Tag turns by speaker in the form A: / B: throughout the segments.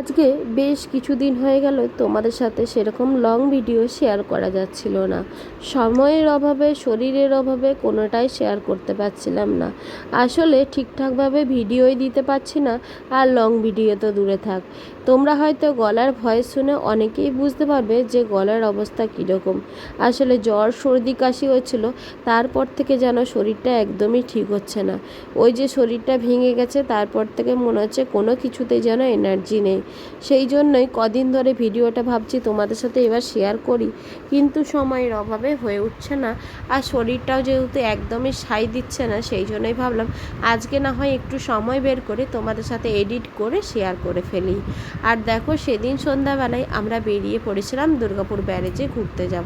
A: আজকে বেশ কিছুদিন হয়ে গেল, তোমাদের সাথে সেরকম লং ভিডিও শেয়ার করা যাচ্ছিল না। সময়ের অভাবে, শরীরের অভাবে কোনোটাই শেয়ার করতে পারছিলাম না। আসলে ঠিকঠাকভাবে ভিডিওই দিতে পারছি না, আর লং ভিডিও তো দূরে থাক। তোমরা হয়তো গলার ভয়েস শুনে অনেকেই বুঝতে পারবে যে গলার অবস্থা কীরকম। আসলে জ্বর, সর্দি, কাশি হচ্ছিল তারপর থেকে যেন শরীরটা একদমই ঠিক হচ্ছে না। ওই যে শরীরটা ভেঙে গেছে, তারপর থেকে মনে হচ্ছে কোনো কিছুতেই যেন এনার্জি নেই। সেই জন্যই কদিন ধরে ভিডিওটা ভাবছি তোমাদের সাথে এবার শেয়ার করি। কিন্তু সময়ের অভাবে হয়ে উঠছে না আর শরীরটাও যেহেতু একদমই সাই দিচ্ছে না, সেই জন্যই ভাবলাম আজকে না হয় একটু সময় বের করে তোমাদের সাথে এডিট করে শেয়ার করে ফেলি। আর দেখো সেদিন সন্ধ্যাবেলায় আমরা বেরিয়ে পড়েছিলাম দুর্গাপুর ব্যারেজে ঘুরতে যাব।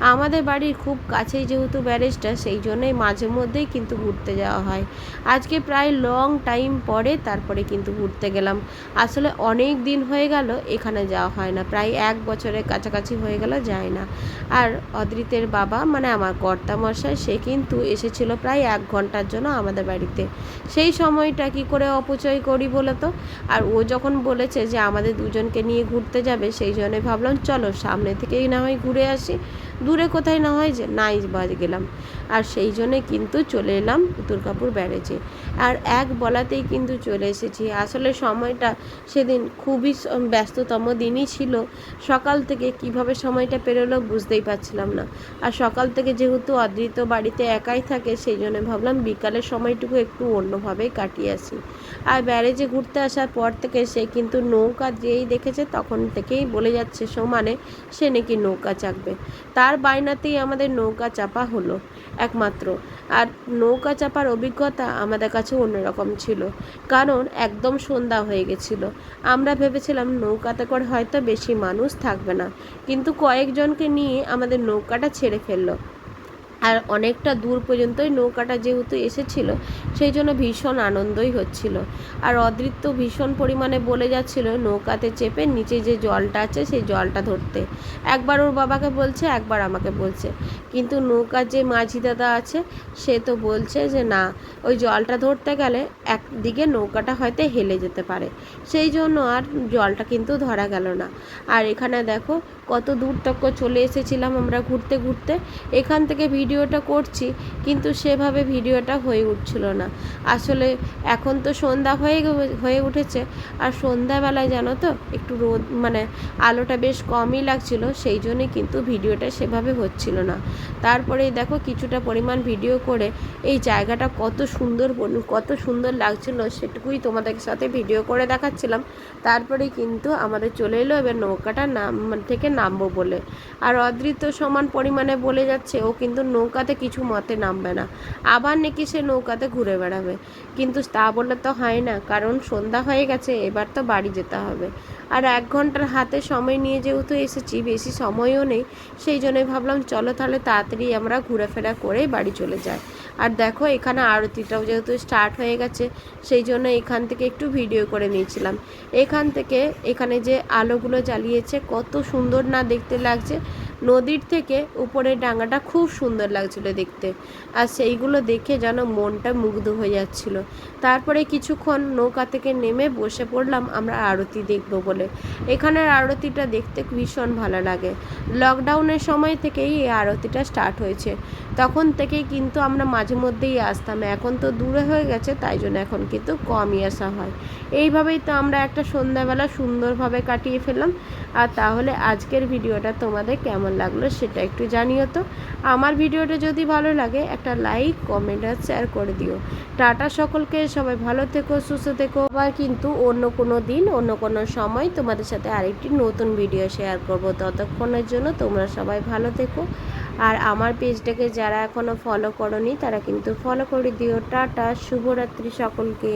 A: আমাদের বাড়ির খুব কাছেই যেহেতু ব্যারেজটা, সেই জন্যই মাঝে মধ্যেই কিন্তু ঘুরতে যাওয়া হয়। আজকে প্রায় লং টাইম পরে তারপরে কিন্তু ঘুরতে গেলাম। আসলে অনেক দিন হয়ে গেল, এখানে যাওয়া হয় না। প্রায় এক বছরের কাছাকাছি হয়ে গেল, যায় না। আর অদ্রিতের বাবা মানে আমার কর্তামশাই, সে কিন্তু এসেছিল প্রায় এক ঘণ্টার জন্য আমাদের বাড়িতে। সেই সময়টা কি করে অপচয় করি বলে তো? আর ও যখন বলেছে যে আমাদের দুজনকে নিয়ে ঘুরতে যাবে, সেই জন্যে ভাবলাম চলো সামনে থেকেই না হয় ঘুরে আসি। দূরে কোথায় না হয় যে নাই বাজ গেলাম। আর সেই জন্যে কিন্তু চলে এলাম দুর্গাপুর ব্যারেজে। আর এক বলাতেই কিন্তু চলে এসেছি। আসলে সময়টা সেদিন খুবই ব্যস্ততম দিনই ছিল। সকাল থেকে কীভাবে সময়টা পেরোলো বুঝতেই পারছিলাম না। আর সকাল থেকে যেহেতু অদৃত বাড়িতে একাই থাকে, সেই জন্য ভাবলাম বিকালের সময়টুকু একটু অন্যভাবেই কাটিয়ে আসি। আর ব্যারেজে ঘুরতে আসার পর থেকে সে কিন্তু নৌকা যেই দেখেছে তখন থেকেই বলে যাচ্ছে সমানে, সে নাকি নৌকা চাপবে। তার বায়নাতেই আমাদের নৌকা চাপা হলো একমাত্র। আর নৌকা চাপার অভিজ্ঞতা আমাদের কাছে অন্যরকম ছিল, কারণ একদম সন্ধ্যা হয়ে গেছিল। আমরা ভেবেছিলাম নৌকাতে করে হয়তো বেশি মানুষ থাকবে না, কিন্তু কয়েকজনকে নিয়ে আমাদের নৌকাটা ছেড়ে ফেলল। আর অনেকটা দূর পর্যন্তই নৌকাটা যেহেতু এসেছিল, সেই জন্য ভীষণ আনন্দই হচ্ছিল। আর অদৃত্য ভীষণ পরিমাণে বলে যাচ্ছিল নৌকাতে চেপে নিচে যে জলটা আছে সেই জলটা ধরতে। একবার ওর বাবাকে বলছে, একবার আমাকে বলছে। কিন্তু নৌকার যে মাঝি দাদা আছে, সে তো বলছে যে না, ওই জলটা ধরতে গেলে একদিকে নৌকাটা হয়তো হেলে যেতে পারে। সেই জন্য আর জলটা কিন্তু ধরা গেল না। আর এখানে দেখো, কত দূর তক চলে এসেছিলাম আমরা ঘুরতে ঘুরতে। এখান থেকে ভিডিওটা করছি, কিন্তু সেভাবে ভিডিওটা হয়ে উঠছিল না। আসলে এখন তো সন্ধ্যা হয়ে হয়ে উঠেছে, আর সন্ধ্যাবেলায় জানো তো, একটু রোদ মানে আলোটা বেশ কমই লাগছিল, সেই জন্যই কিন্তু ভিডিওটা সেভাবে হচ্ছিল না। তারপরেই দেখো কিছুটা পরিমাণ ভিডিও করে, এই জায়গাটা কত সুন্দর কত সুন্দর লাগছিল, সেটুকুই তোমাদের সাথে ভিডিও করে দেখাচ্ছিলাম। তারপরেই কিন্তু আমাদের চলে এলো এবার নৌকাটা নাম থেকে নামবো বলে। আর অদৃত্য সমান পরিমাণে বলে যাচ্ছে, ও কিন্তু নৌকাতে কিছু মতে নামবে না। আবার নাকি সে নৌকাতে ঘুরে বেড়াবে। কিন্তু তা বলে তো হয় না, কারণ সন্ধ্যা হয়ে গেছে, এবার তো বাড়ি যেতে হবে। আর এক ঘণ্টার হাতে সময় নিয়ে যেহেতু এসেছি, বেশি সময়ও নেই, সেই জন্যই ভাবলাম চলো তাহলে তাড়াতাড়ি আমরা ঘোরাফেরা করে বাড়ি চলে যাই। আর দেখো, এখানে আরতিটাও যেহেতু স্টার্ট হয়ে গেছে, সেই জন্য এখান থেকে একটু ভিডিও করে নিয়েছিলাম। এখান থেকে এখানে যে আলোগুলো জ্বালিয়েছে, কত সুন্দর না দেখতে লাগছে। নদীর থেকে উপরের ডাঙাটা খুব সুন্দর লাগছিল দেখতে। আর সেইগুলো দেখে যেন মনটা মুগ্ধ হয়ে যাচ্ছিল। তারপরে কিছুক্ষণ নৌকা থেকে নেমে বসে পড়লাম আমরা আরতি দেখব বলে। এখানের আরতিটা দেখতে ভীষণ ভালো লাগে। লকডাউনের সময় থেকেই এই আরতিটা স্টার্ট হয়েছে। তখন থেকেই কিন্তু আমরা মাঝে মধ্যেই আসতাম। এখন তো দূরে হয়ে গেছে, তাই জন্য এখন কিন্তু কমই আসা হয়। এইভাবেই তো আমরা একটা সন্ধ্যাবেলা সুন্দরভাবে কাটিয়ে ফেললাম। আর তাহলে আজকের ভিডিওটা তোমাদের কেমন লাগল সেটা একটু জানিও তো। আমার ভিডিওটা যদি ভালো লাগে, একটা লাইক কমেন্ট আর শেয়ার করে দিও। টাটা সকলকে, সবাই ভালো থেকো, সুস্থ থেকো। আবার কিন্তু অন্য কোনো দিন, অন্য কোনো সময় তোমাদের সাথে আরেকটি নতুন ভিডিও শেয়ার করব। ততক্ষণের জন্য তোমরা সবাই ভালো থেকো। আর আমার পেজটাকে যারা এখনও ফলো করনি, তারা কিন্তু ফলো করে দিও। টাটা, শুভরাত্রি সকলকে।